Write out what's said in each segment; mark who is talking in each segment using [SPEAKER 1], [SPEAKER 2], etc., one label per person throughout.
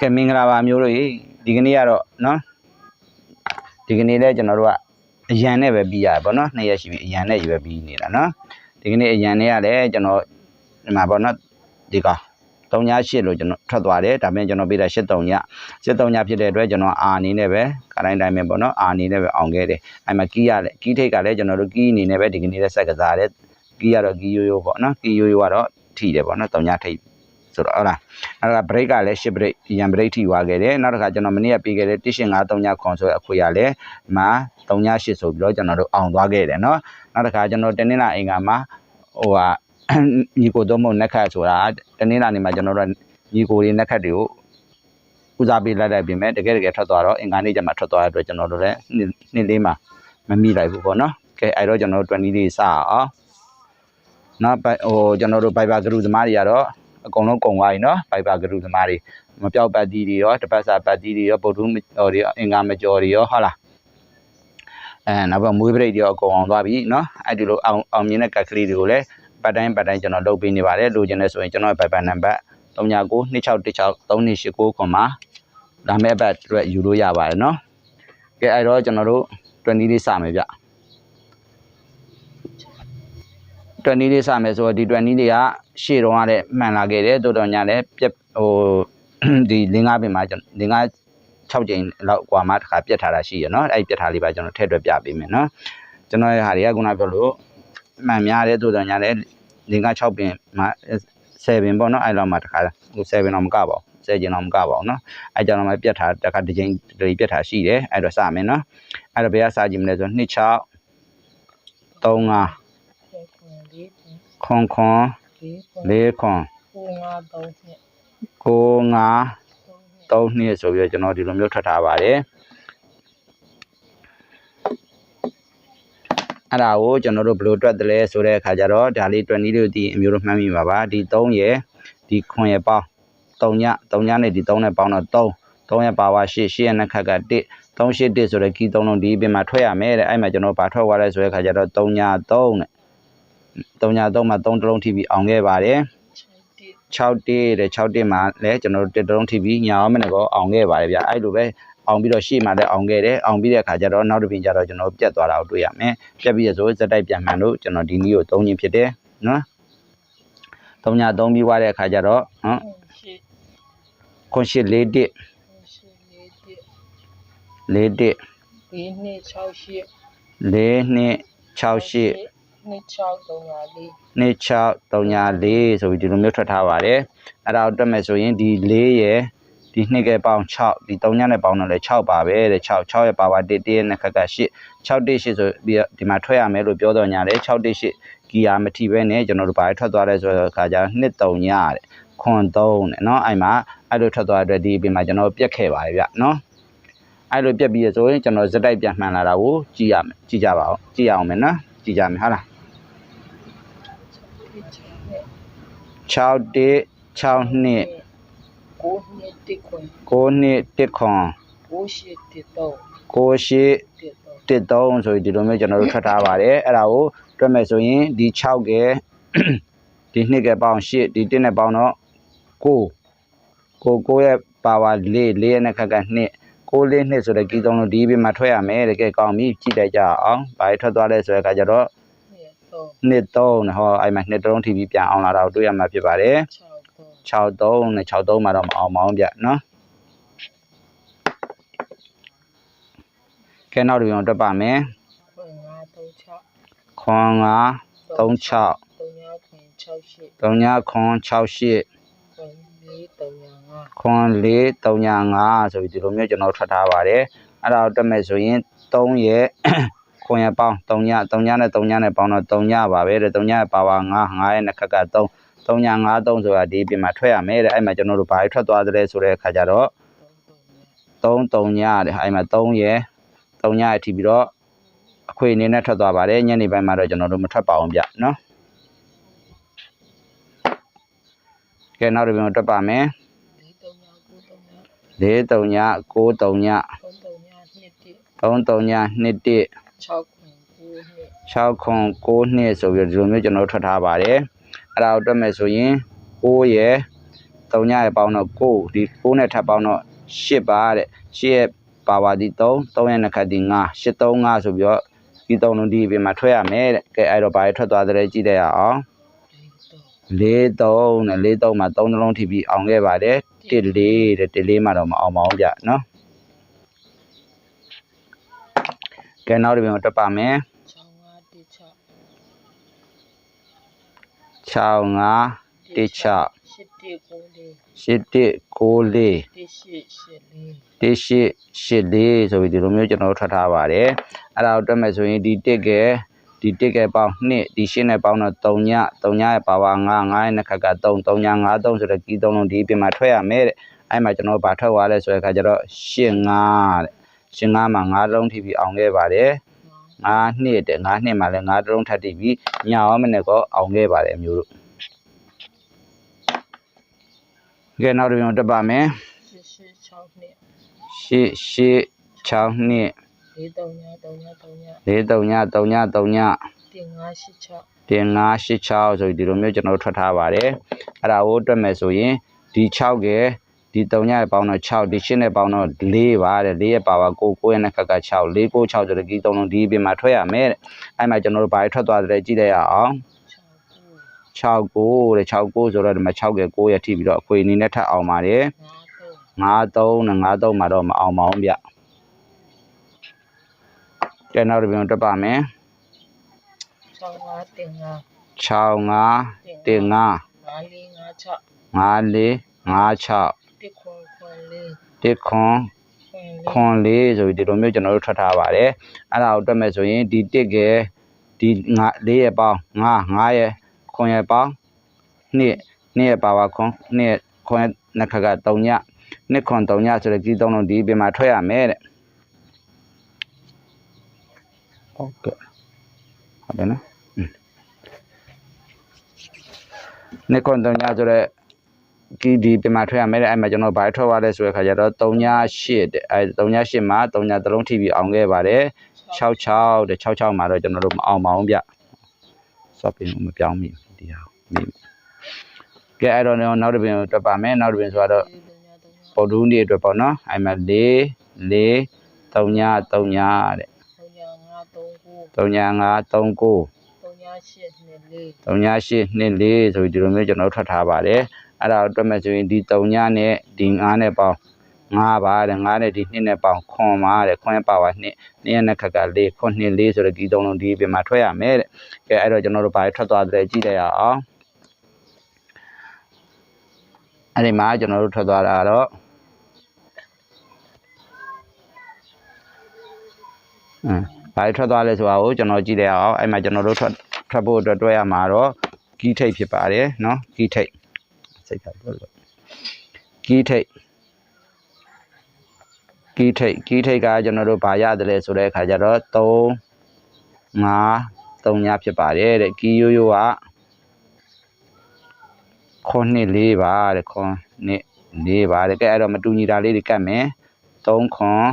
[SPEAKER 1] ကဲမင်္ဂလာပါမျိုးတို့ရေဒီကနေ့ကတော့နော်ဒီကနေ့လဲကျွန်တော်တို့ကအရန်နဲ့ပဲပြီးရတယ်ဗောနော်နှစ်ရက်ရှိပြီအရန်နဲ့ရွယ်ပြီးနေတာနော်ဒီကနေ့အရန်နဲ့ကလည်းကျွန်တော်ဒီမှာဗောနော်ဒီကောင်3ည8လို့ကျွန်တော်ထွက်သွားတယ်ဒါပေမဲ့ကျွန်တော်ပေးတာ83ည83ညဖြစ်တဲ့အတွက်ကျွန်တော်အာအနေနဲ့ပဲခတိုင်းတိုင်းပဲဗောနော်အာအနေနဲ့ပဲအောင်ခဲ့တယ်အဲ့မှာကီးရလဲကီးထိတ်ကလည်းကျွန်တော်တို့ကီးအနေနဲ့ပဲဒီကနေ့လဲဆက်ကစားတယ်ကီးရတော့ကီးရိုးရိုးဗောနော်ကီးရိုးရိုးကတော့ထိတယ်ဗောနော်3ညထိတ် ဆိုတော့ဟုတ်လား အဲ့ဒါ break ကလည်း10 break ရန် break ထိသွားခဲ့တယ်နောက်တစ်ခါကျွန်တော်မနေ့ကပြီးခဲ့တဲ့185 3ညခွန်ဆိုတဲ့အခွေရလည်းဒီမှာ3ည8ဆိုပြီးတော့ကျွန်တော်တို့အောင်သွားခဲ့တယ်เนาะနောက်တစ်ခါကျွန်တော်တနင်္လာအင်္ဂါမှာဟိုဟာ ညီကိုတော့မဟုတ်နက်ခတ်ဆိုတာတနင်္လာနေ့မှာကျွန်တော်တို့ညီကိုတွေနက်ခတ်တွေကိုဦးစားပေးလိုက်လိုက်ပြင်မဲ့တကယ်တကယ်ထွက်သွားတော့အင်္ဂါနေ့ကျမှထွက်သွားတဲ့အတွက်ကျွန်တော်တို့လည်းနှစ်နှစ်လေးမှာမမိလိုက်ဘူးပေါ့နော်ကဲအဲ့တော့ကျွန်တော်တို့20လေးစအောင်နောက်ပိုက်ဟိုကျွန်တော်တို့ Viber group သမားတွေကတော့ အကုန်လုံးကုန်သွားပြီနော် Viber group သမားတွေမပြောက်ပတ်တီတွေရောတပတ်စာပတ်တီတွေရောပုတ်ထုဟိုတွေအင်္ဂါမကျော်တွေရောဟုတ်လားအဲနောက်ပြီးမွေးပရိတ်တွေရောအကုန်အောင်သွားပြီနော်အဲ့ဒီလိုအောင်အောင်မြင်တဲ့ကတ်ကလေးတွေကိုလည်းပတ်တိုင်းပတ်တိုင်းကျွန်တော်လုပ်ပေးနေပါတယ်လိုချင်တဲ့ဆိုရင်ကျွန်တော်ရဲ့ Viber number 399616 3289ခွန်မှာဒါမဲ့ဘတ်အတွက်ယူလို့ရပါတယ်နော်ကဲအဲ့တော့ကျွန်တော်တို့20လေးစမယ်ဗျ 20လေးစမယ်ဆိုတော့ဒီ20လေးကရှေ့တုန်းကလည်းမှန်လာခဲ့တယ်တိုးတော်ညာလည်းပြက်ဟို ဒီလင်းကားပင်မှာကျွန်တော်လင်းကား6ကြိမ်လောက်กว่าမှတစ်ခါပြက်ထားတာရှိရနော်အဲ့ပြက်ထားလေးပါကျွန်တော်ထည့်တွက်ပြပေးမယ်နော်ကျွန်တော်ရဲ့ဟာတွေကခုနပြောလို့မှန်များတယ်တိုးတော်ညာလည်းလင်းကား6ပင်မှာ7ပင်ပေါ့နော်အဲ့လောက်မှတစ်ခါဟို7တော့မကပါဘူးဆယ်ကျင်တော့မကပါဘူးเนาะအဲကြောင့်တော့မပြတ်ထားတစ်ခါတစ်ချိန်တစ်ပြတ်ထားရှိတယ်အဲ့တော့စမယ်เนาะအဲ့တော့ဘယ်ကစကြည့်မလဲဆို26 35 ခွန်ခွန်4ခွန်9 3နှစ်ဆိုပြီးတော့ကျွန်တော်ဒီလိုမျိုးထွက်ထားပါတယ်အဲ့ဒါကိုကျွန်တော်တို့ဘယ်လိုတွက်တယ်လဲဆိုတဲ့အခါကျတော့ဒါလေး20လို့ဒီအမျိုးတို့မှတ်မိပါပါဒီ3ရယ်ဒီခွန်ရယ်ပေါင်း3ည3ညနဲ့ဒီ3နဲ့ပေါင်းတော့3 3ရပါဝါ8 8ရနဲ့ခက်က1 3 8 1ဆိုတဲ့ကီး3လုံးဒီအပြင်မှာထွက်ရမယ်တဲ့အဲ့မှာကျွန်တော်ဘာထွက်သွားလဲဆိုတဲ့အခါကျတော့3ည3နဲ့ 3ည3မှာ3တလုံးထိပြီးအောင်ခဲ့ပါတယ်6တေးတဲ့6တေးမှာလည်းကျွန်တော်တို့တစ်လုံးထိပြီးညာအောင်မနဲ့ကောအောင်ခဲ့ပါတယ်ဗျအဲ့လိုပဲအောင်ပြီးတော့ရှေ့မှာလည်းအောင်ခဲ့တယ်အောင်ပြီးတဲ့အခါကျတော့နောက်တစ်ပြင်ကျတော့ကျွန်တော်ပြတ်သွားတာကိုတွေ့ရမယ်ပြတ်ပြီးရဆိုဇက်တိုက်ပြန်မှန်လို့ကျွန်တော်ဒီနည်းကိုသုံးခြင်းဖြစ်တယ်နော်သုံးညသုံးပြီးွားတဲ့အခါကျတော့နော်ခွန်ရှိ၄တစ်၄တစ်
[SPEAKER 2] လေးနှစ်6ရှစ်
[SPEAKER 1] ၄နှစ်6ရှစ်
[SPEAKER 2] နှစ်6 304
[SPEAKER 1] နှစ်6 304ဆိုပြီးဒီလိုမျိုးထွက်ထားပါတယ်အဲ့ဒါကိုတွက်မယ်ဆိုရင်ဒီ4ရယ်ဒီနှစ်ကပေါင်း6ဒီ3ညနဲ့ပေါင်းတော့လဲ6ပါပဲတဲ့6 6ရဲ့ပါဝါ1 1ရဲ့နှစ်ခက်က8 6 1 8ဆိုပြီးတော့ဒီမှာထွက်ရမယ်လို့ပြောတော့ညာတယ်6 1 8ကီယာမထီပဲနဲ့ကျွန်တော်တို့ဘာထွက်သွားလဲဆိုတော့ခါကျနှစ်3ညတဲ့ခွန်3တဲ့เนาะအဲ့မှာအဲ့လိုထွက်သွားတဲ့အတွက်ဒီအပြင်မှာကျွန်တော်ပြက်ခဲ့ပါတယ်ဗျเนาะအဲ့လိုပြက်ပြီးရဆိုရင်ကျွန်တော်ဇက်တိုက်ပြန်မှန်လာတာကိုကြည့်ရမယ်ကြည့်ကြပါဦးကြည့်ရအောင်မယ်နော်ကြည့်ကြမယ်ဟုတ်လား 6တစ်6နှစ်
[SPEAKER 2] 9နှစ်တစ်ခွင်
[SPEAKER 1] 9နှစ်1ခွန်
[SPEAKER 2] 9ရှစ်တစ်တော့
[SPEAKER 1] 9ရှစ်
[SPEAKER 2] တစ်တော့
[SPEAKER 1] 1 3ဆိုပြီးဒီလိုမျိုးကျွန်တော်တို့ထွက်ထားပါတယ်အဲ့ဒါကိုတွက်မယ်ဆိုရင်ဒီ6ကဲဒီ2ကဲပေါင်း8ဒီ1နဲ့ပေါင်းတော့9ကို9ရဲ့ပါဝါ4 4ရဲ့နဲ့ခက်က2 6လေးနှစ်ဆိုတဲ့ကီးသုံးလို့ဒီဘက်မှာထွက်ရမယ်တကယ်ကောင်းပြီကြည့်လိုက်ကြအောင်ဘာတွေထွက်သွားလဲဆိုတဲ့အခါကျတော့
[SPEAKER 2] နှစ်တော့
[SPEAKER 1] 2 3နဲ့ဟောအဲ့မှာ2 3ထိပြီးပြန်အောင်လာတာကိုတွေ့ရမှာဖြစ်ပါတယ်
[SPEAKER 2] 6တော့
[SPEAKER 1] 63နဲ့63မှာတော့မအောင်မအောင်ဗျနော်ကဲနောက်တစ်ပြန်တက်ပါမယ်
[SPEAKER 2] ခွင်5 3 6
[SPEAKER 1] ခွန်9 36
[SPEAKER 2] 3ညခွင်6ရှစ်
[SPEAKER 1] 38
[SPEAKER 2] ခွင်4 3ည5
[SPEAKER 1] ခွန်4 35ဆိုပြီးဒီလိုမျိုးကျွန်တော်ထွက်ထားပါတယ်အဲ့ဒါကိုတက်မယ်ဆိုရင်3ရဲ့ ခွန်ရပေါင်း3ည3ညနဲ့3ညနဲ့ပေါင်းတော့3ညပါပဲတဲ့3ညရဲ့ပါဝါ9 9ရဲ့နှစ်ခက်က3 3ည5 3ဆိုတာဒီပြင်မှာထွက်ရမယ်တဲ့အဲ့မှာကျွန်တော်တို့ဘာတွေထွက်သွားသလဲဆိုတဲ့အခါကျတော့3 3ညတဲ့အဲ့မှာ3ရဲ့3ညအထိပြီးတော့အခွေအနေနဲ့ထွက်သွားပါတယ်ညနေပိုင်းမှာတော့ကျွန်တော်တို့မထွက်ပါအောင်ဗျနော်ကဲနောက်တစ်ပြန်တက်ပါမယ်
[SPEAKER 2] 4 3ည9 3ည
[SPEAKER 1] 4 3ည9 3 3ည2 1
[SPEAKER 2] 6ခွင်9နှစ်
[SPEAKER 1] 6ခွန်9နှစ်ဆိုပြီးတော့ဒီလိုမျိုးကျွန်တော်တို့ထွက်ထားပါတယ်အဲ့ဒါကိုတွက်မယ်ဆိုရင်9ရယ်9 3ညရဲ့ပေါင်းတော့9ဒီ9နဲ့ထပ်ပေါင်းတော့10ပါတဲ့10ရဲ့ပါဝါဒီ3 3ရဲ့နှစ်ခတ်ဒီ9 8 3 5ဆိုပြီးတော့ဒီ3လုံးဒီပြင်မှာထွက်ရမယ်တဲ့ကဲအဲ့တော့ဘာတွေထွက်သွားတယ်ကြည့်လိုက်ရအောင်
[SPEAKER 2] လေးတော့
[SPEAKER 1] 4 3နဲ့4 3မှာ3နှလုံးထိပြီးအောင်ခဲ့ပါတယ်1 4တဲ့1 4မှာတော့မအောင်ပါဘူးဗျနော် ကဲနောက်တစ်ပြင်ကိုတက်ပါမယ်
[SPEAKER 2] 6 5 1 6
[SPEAKER 1] 6 5 1 6
[SPEAKER 2] 8 9
[SPEAKER 1] 8 1 9 4
[SPEAKER 2] 1 8 8 4
[SPEAKER 1] 1884ဆိုပြီးဒီလိုမျိုးကျွန်တော်တို့ထွက်ထားပါတယ်အဲ့ဒါကိုတွက်မယ်ဆိုရင်ဒီတစ်ကဲဒီတစ်ကဲပေါင်း2ဒီရှင်းနဲ့ပေါင်းတော့3ည3ညရဲ့ပါဝါ9 9ရဲ့နှစ်ခက်က3 3ည9 3ဆိုတော့ကီး3လုံးဒီပြင်မှာထွက်ရမယ်တဲ့အဲ့မှာကျွန်တော်တို့ဘာထွက်သွားလဲဆိုတဲ့အခါကျတော့8 5 တဲ့8 5မှာ9လုံးထိပြီးအောင်ခဲ့ပါတယ်9နှစ်တဲ့9နှစ်မှာလည်း9လုံးထပ်တိပြီးညအောင်မနဲ့ကောအောင်ခဲ့ပါတယ်အမျိုးတို့ကဲနောက်တစ်ပြန်တက်ပါမယ်
[SPEAKER 2] 8 6 2
[SPEAKER 1] ရှစ်ရှစ်6နှစ်
[SPEAKER 2] လေးတော့ညတော့ညတော့ည
[SPEAKER 1] လေး3ည3ည3ည
[SPEAKER 2] တင်5 8 6
[SPEAKER 1] တင်5 8 6ဆိုပြီးဒီလိုမျိုးကျွန်တော်တို့ထွက်ထားပါတယ်အဲ့ဒါကိုတွက်မယ်ဆိုရင်ဒီ6ကဲ ဒီ3ညရဲ့ပေါင်းတော့6ဒီ8နဲ့ပေါင်းတော့4ပါတဲ့4ရဲ့ပါပါ9 9ရဲ့နှစ်ခက်က6 4 9 6ဆိုတော့ဒီ3လုံးဒီပြင်မှာထွက်ရမယ်တဲ့အဲ့မှာကျွန်တော်တို့ဘာတွေထွက်သွားတယ်ကြည့်လိုက်ရအောင်
[SPEAKER 2] 6
[SPEAKER 1] 6 9တဲ့6 9ဆိုတော့ဒီမှာ6ကဲ9ရဲ့ထိပြီးတော့အခွေအနေနဲ့ထပ်အောင်ပါတယ်
[SPEAKER 2] 9 3
[SPEAKER 1] 53နဲ့53မှာတော့မအောင်ပါဘူးဗျကဲနောက်တစ်ပြန်တက်ပါမယ်
[SPEAKER 2] 6 5တင်5
[SPEAKER 1] 6 5တင်5
[SPEAKER 2] 5 4 5 6
[SPEAKER 1] 5 4 5 6
[SPEAKER 2] တစ်ခွန်ခွန်လေး
[SPEAKER 1] တစ်ခွန်
[SPEAKER 2] ခွန်လေး
[SPEAKER 1] ခွန်လေးဆိုပြီးဒီလိုမျိုးကျွန်တော်တို့ထွက်ထားပါတယ်အဲ့ဒါကိုတွက်မယ်ဆိုရင်ဒီတစ်ကဲဒီ5လေးရဲ့ပေါင်း5 5ရဲ့ခွန်ရဲ့ပေါင်းနှစ်နှစ်ရဲ့ပါဝါခွန်နှစ်ခွန်ရဲ့နှစ်ခါက3ညနှစ်ခွန်3ညဆိုတဲ့ဒီသုံးလုံးဒီပြင်မှာထွက်ရမယ်တဲ့ဟုတ်ကဲ့ဟုတ်တယ်နော်อืมနှစ်ခွန်3ညဆိုတဲ့ ဒီဒီပြင်မှာထွက်ရမယ်တဲ့အဲ့မှာကျွန်တော်ဘာထွက်သွားလဲဆိုတဲ့ခါကျတော့3ည8တဲ့အဲ့3ည8မှာ3ညသလုံးထိပြီးအောင်ခဲ့ပါတယ်66တဲ့66မှာတော့ကျွန်တော်တို့မအောင်ပါဘူးဗျစော့ပင်မပြောင်းမိဒီဟာမိကဲအဲ့တော့နောက်တစ်ပင်ကိုတွက်ပါမယ်နောက်တစ်ပင်ဆိုတော့ပေါ်ဒူးနေ့အတွက်ပေါ့နော်အဲ့မှာ4 4 3ည3ညတဲ့
[SPEAKER 2] 3 5 3 9
[SPEAKER 1] 3ည5 3 9
[SPEAKER 2] 3 8 2 4
[SPEAKER 1] 3ည8 2 4ဆိုပြီးဒီလိုမျိုးကျွန်တော်တို့ထွက်ထားပါတယ် အဲ့ဒါကိုတွက်မယ်ဆိုရင်ဒီ3ညနဲ့ဒီ9နဲ့ပေါင်း5ပါတဲ့9နဲ့ဒီ2နဲ့ပေါင်းခွန်ပါတဲ့ခွန်ပါပါ2 2ရဲ့နဲ့ခက်က4ခွန်2 4ဆိုတော့ဒီသုံးလုံးဒီပြင်မှာထွက်ရမယ်တဲ့ကဲအဲ့တော့ကျွန်တော်တို့ဘာထွက်သွားတယ်ကြည့်လိုက်ရအောင်အဲ့ဒီမှာကျွန်တော်တို့ထွက်သွားတာကတော့အင်းဘာထွက်သွားလဲဆိုတာကိုကျွန်တော်ကြည့်လိုက်အောင်အဲ့မှာကျွန်တော်တို့ထွက်ထွက်ဖို့အတွက်တွဲရမှာတော့ကီးထိတ်ဖြစ်ပါတယ်နော်ကီးထိတ် စိတ်ကပြောလို့ကီးထိတ်ကီးထိတ်ကီးထိတ်ကကျွန်တော်တို့ဘာရတယ်လဲဆိုတဲ့အခါကျတော့3 5 3ညဖြစ်ပါတယ်တဲ့ကီးရိုးရိုးကခွန်နှစ်လေးပါတဲ့ခွန်နှစ်လေးပါတဲ့ကဲအဲ့တော့မတူညီတာလေးတွေကတ်မယ်3ခွန်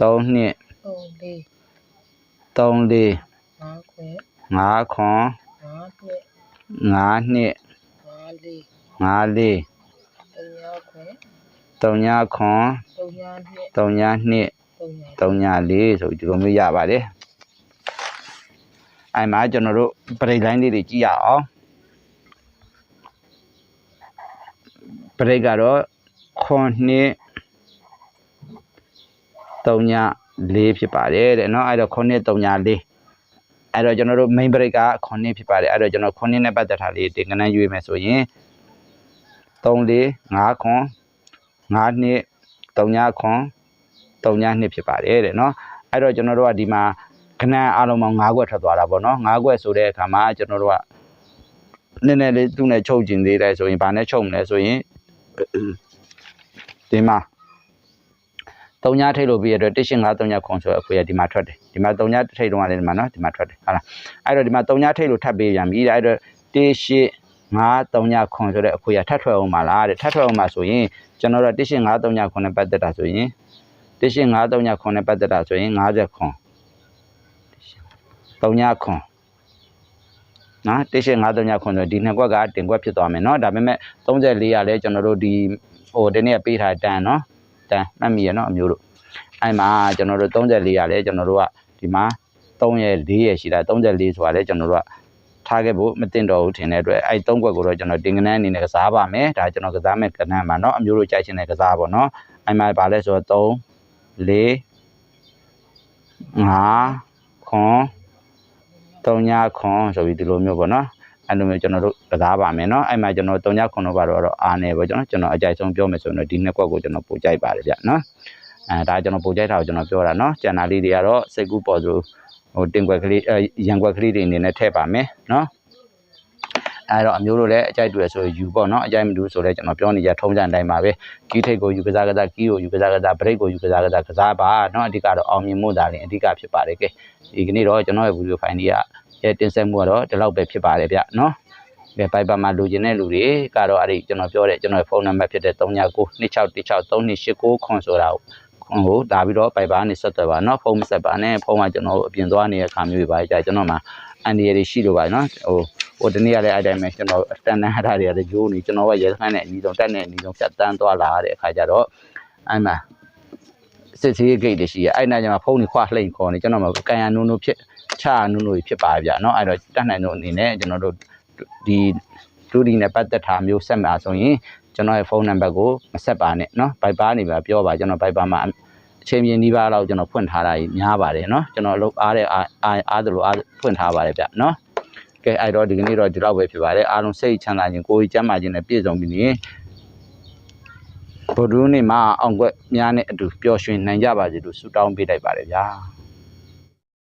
[SPEAKER 1] 3နှစ်
[SPEAKER 2] 3 4
[SPEAKER 1] 3လေး
[SPEAKER 2] 5ခွဲ
[SPEAKER 1] 5ခွန်
[SPEAKER 2] 5နှစ်
[SPEAKER 1] 5နှစ်
[SPEAKER 2] 5 4
[SPEAKER 1] 5လေး
[SPEAKER 2] 3ခွဲ
[SPEAKER 1] 3ညခွန်
[SPEAKER 2] 3နှစ်
[SPEAKER 1] 3ညနှစ်
[SPEAKER 2] 3
[SPEAKER 1] 3ညလေးဆိုပြီးဒီလိုမျိုးရပါတယ်အဲ့မှာကျွန်တော်တို့ပရိတ်လိုင်းလေးတွေကြည့်ရအောင်ပရိတ်ကတော့ခွန်နှစ်3ည4ဖြစ်ပါတယ်တဲ့เนาะအဲ့တော့ခွန်နှစ်3ည4 အဲ့တော့ကျွန်တော်တို့ main break က9ဖြစ်ပါတယ်အဲ့တော့ကျွန်တော်9နဲ့ပတ်သက်တာလေးတင်ကနန်းယူမယ်ဆိုရင်3 4 5ခွန်9နှစ်3ညခွန်3ညနှစ်ဖြစ်ပါတယ်တဲ့နော်အဲ့တော့ကျွန်တော်တို့ကဒီမှာကနန်းအလုံးပေါင်း9ခွက်ထွက်သွားတာပေါ့နော်9ခွက်ဆိုတဲ့အခါမှာကျွန်တော်တို့ကနည်းနည်းလေးသူ့နဲ့ချုပ်ကျင်သေးတယ်ဆိုရင်ဘာနဲ့ချုပ်မလဲဆိုရင်ဒီမှာ 3ညထိတ်လို့ပြီးရတဲ့1ရှင်5 3ညခွန်ဆိုအခွေကဒီမှာထွက်တယ်ဒီမှာ3ညထိတ်တော့လည်းဒီမှာနော်ဒီမှာထွက်တယ်ဟုတ်လားအဲ့တော့ဒီမှာ3ညထိတ်လို့ထပ်ပေးပြန်ပြီအဲ့တော့1ရှင်5 3ညခွန်ဆိုတဲ့အခွေကထပ်ထွက်အောင်ပါလားတဲ့ထပ်ထွက်အောင်ပါဆိုရင်ကျွန်တော်တို့1ရှင်5 3ညခွန်နဲ့ပတ်သက်တာဆိုရင်1ရှင်5 3ညခွန်နဲ့ပတ်သက်တာဆိုရင်50ခွန်3ညခွန်နော်18539ဆိုဒီနှစ်ကွက်ကတင်ကွက်ဖြစ်သွားမယ်နော်ဒါပေမဲ့34ရလဲကျွန်တော်တို့ဒီဟိုဒီနေ့ပေးထားတန်နော် တန်မှတ်မိရနော်အမျိုးတို့အဲ့မှာကျွန်တော်တို့34ရလဲကျွန်တော်တို့ကဒီမှာ3ရက်4ရက်ရှိတာ34ဆိုတာလဲကျွန်တော်တို့ကထားခဲ့ဖို့မတင်တော့ဘူးထင်တဲ့အတွက်အဲ့3ကွက်ကိုတော့ကျွန်တော်တင်ကနန်းအနေနဲ့ကစားပါမယ်ဒါကျွန်တော်ကစားမယ်ကနန်းမှာနော်အမျိုးတို့ကြိုက်ချင်တဲ့ကစားပါနော်အဲ့မှာဗာလဲဆိုတော့3 4 5ခွန်3ညခွန်ဆိုပြီးဒီလိုမျိုးပေါ့နော် အဲ့လိုမျိုးကျွန်တော်တို့ကစားပါမယ်เนาะအဲ့မှာကျွန်တော်3ညခွန်တော့ပါတော့အာနေပေါ့ကျွန်တော်ကျွန်တော်အကြိုက်ဆုံးပြောမယ်ဆိုရင်တော့ဒီနှစ်ကွက်ကိုကျွန်တော်ပို့ကြိုက်ပါတယ်ဗျเนาะအဲဒါကျွန်တော်ပို့ကြိုက်တာကိုကျွန်တော်ပြောတာเนาะကျန်တာလေးတွေကတော့စိတ်ကူးပေါ်သူဟိုတင်ကွက်ကလေးအဲရန်ကွက်ကလေးတွေအနေနဲ့ထည့်ပါမယ်เนาะအဲ့တော့အမျိုးတို့လည်းအကြိုက်တွေ့ဆိုယူပေါ့နော်အကြိုက်မတူဆိုလည်းကျွန်တော်ပြောနေကြထုံးစံတိုင်းပါပဲကီးထိတ်ကိုယူကစားကစားကီးကိုယူကစားကစားဘရိတ်ကိုယူကစားကစားကစားပါเนาะအဓိကတော့အောင်မြင်မှုဒါလည်းအဓိကဖြစ်ပါတယ်ကဲဒီကနေ့တော့ကျွန်တော်ရဲ့ဗီဒီယိုဖိုင်ကြီးက ရဲ့တင်ဆက်မှုကတော့ဒီလောက်ပဲဖြစ်ပါတယ်ဗျနော်ဘယ် Viber မှာလိုချင်တဲ့လူတွေကတော့အဲ့ဒီကျွန်တော်ပြောတဲ့ကျွန်တော်ဖုန်းနံပါတ်ဖြစ်တဲ့3992616389ခွန်ဆိုတာကိုခွန်ကိုဒါပြီးတော့ Viber နဲ့ဆက်သွယ်ပါနော်ဖုန်းမဆက်ပါနဲ့ဖုန်းကကျွန်တော်အပြင်သွားနေတဲ့ခါမျိုးတွေပါကြာကျွန်တော်မှာအန်ဒီရတွေရှိလို့ပါနော်ဟိုဟိုဒီနေ့ကလည်းအဲ့တိုင်းပဲကျွန်တော်စတန်ဒန်ဟာတာတွေကလည်းဂျိုးနေကျွန်တော်ကရဲစခန်းနဲ့အညီဆုံးတက်နဲ့အညီဆုံးဖြတ်တန်းသွားလာတဲ့အခါကျတော့အဲ့မှာစစ်ဆေးဂိတ်တွေရှိရအဲ့နာကျမှဖုန်းတွေခွာလှိမ့်ခေါ်နေကျွန်တော်မှကန်ရနုံနုံဖြစ် ချာနုံနုဖြစ်ပါဗျာเนาะအဲ့တော့တက်နိုင်တို့အနေနဲ့ကျွန်တော်တို့ဒီတူဒီနဲ့ပတ်သက်တာမျိုးဆက်မှာဆိုရင်ကျွန်တော်ရဲ့ဖုန်းနံပါတ်ကိုမဆက်ပါနဲ့เนาะဘိုက်ပါနေပါပြောပါကျွန်တော်ဘိုက်ပါမှာအချိန်မြင်ဒီပါတော့ကျွန်တော်ဖွင့်ထားတာကြီးများပါတယ်เนาะကျွန်တော်လုပ်အားတဲ့အားအားအားသလိုအားဖွင့်ထားပါတယ်ဗျเนาะ ကဲအဲ့တော့ဒီကနေ့တော့ဒီလောက်ပဲဖြစ်ပါတယ်အားလုံးစိတ်ချမ်းသာခြင်းကိုယ်ကြီးကျန်းမာခြင်းနဲ့ပြည့်စုံပြီးနေဗုဒ္ဓနေ့မှာအောင်ကွက်များနဲ့အတူပျော်ရွှင်နိုင်ကြပါစေလို့ဆုတောင်းပေးလိုက်ပါတယ်ဗျာ